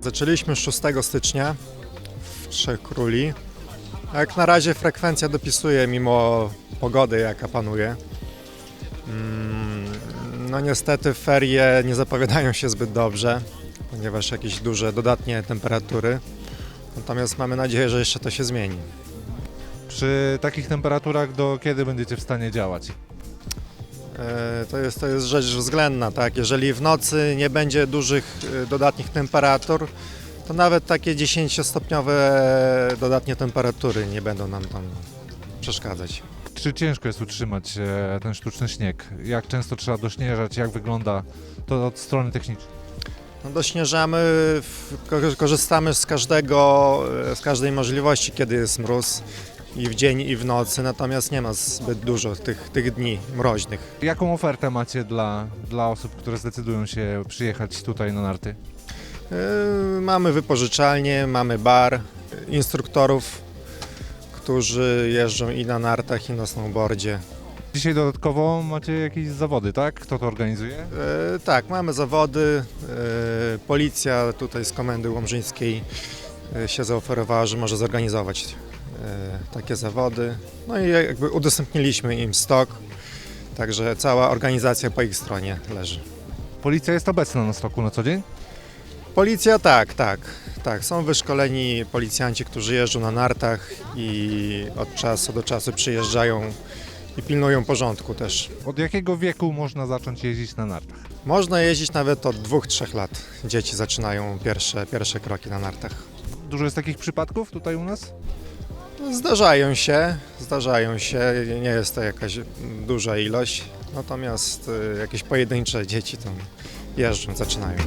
Zaczęliśmy 6 stycznia w Trzech Króli. Jak na razie frekwencja dopisuje mimo pogody, jaka panuje. Mm, No niestety ferie nie zapowiadają się zbyt dobrze, ponieważ jakieś duże dodatnie temperatury. Natomiast mamy nadzieję, że jeszcze to się zmieni. Przy takich temperaturach do kiedy będziecie w stanie działać? E, To jest, to jest rzecz względna, tak? Jeżeli w nocy nie będzie dużych e, dodatnich temperatur, to nawet takie 10-stopniowe dodatnie temperatury nie będą nam tam przeszkadzać. Czy ciężko jest utrzymać e, ten sztuczny śnieg? Jak często trzeba dośnieżać? Jak wygląda to od strony technicznej? No dośnieżamy, korzystamy z każdego, e, z każdej możliwości, kiedy jest mróz i w dzień i w nocy, natomiast nie ma zbyt dużo tych, tych dni mroźnych. Jaką ofertę macie dla, dla osób, które zdecydują się przyjechać tutaj na narty? Yy, Mamy wypożyczalnię, mamy bar, instruktorów, którzy jeżdżą i na nartach, i na snowboardzie. Dzisiaj dodatkowo macie jakieś zawody, tak? Kto to organizuje? Yy, Tak, mamy zawody. yy, Policja tutaj z Komendy Łomżyńskiej yy, się zaoferowała, że może zorganizować yy, takie zawody. No i jakby udostępniliśmy im stok, także cała organizacja po ich stronie leży. Policja jest obecna na stoku na co dzień? Policja tak, tak. Tak, są wyszkoleni policjanci, którzy jeżdżą na nartach i od czasu do czasu przyjeżdżają i pilnują porządku też. Od jakiego wieku można zacząć jeździć na nartach? Można jeździć nawet od dwóch, trzech lat. Dzieci zaczynają pierwsze, pierwsze kroki na nartach. Dużo jest takich przypadków tutaj u nas? Zdarzają się, zdarzają się, nie jest to jakaś duża ilość, natomiast y, jakieś pojedyncze dzieci tam jeżdżą, zaczynają.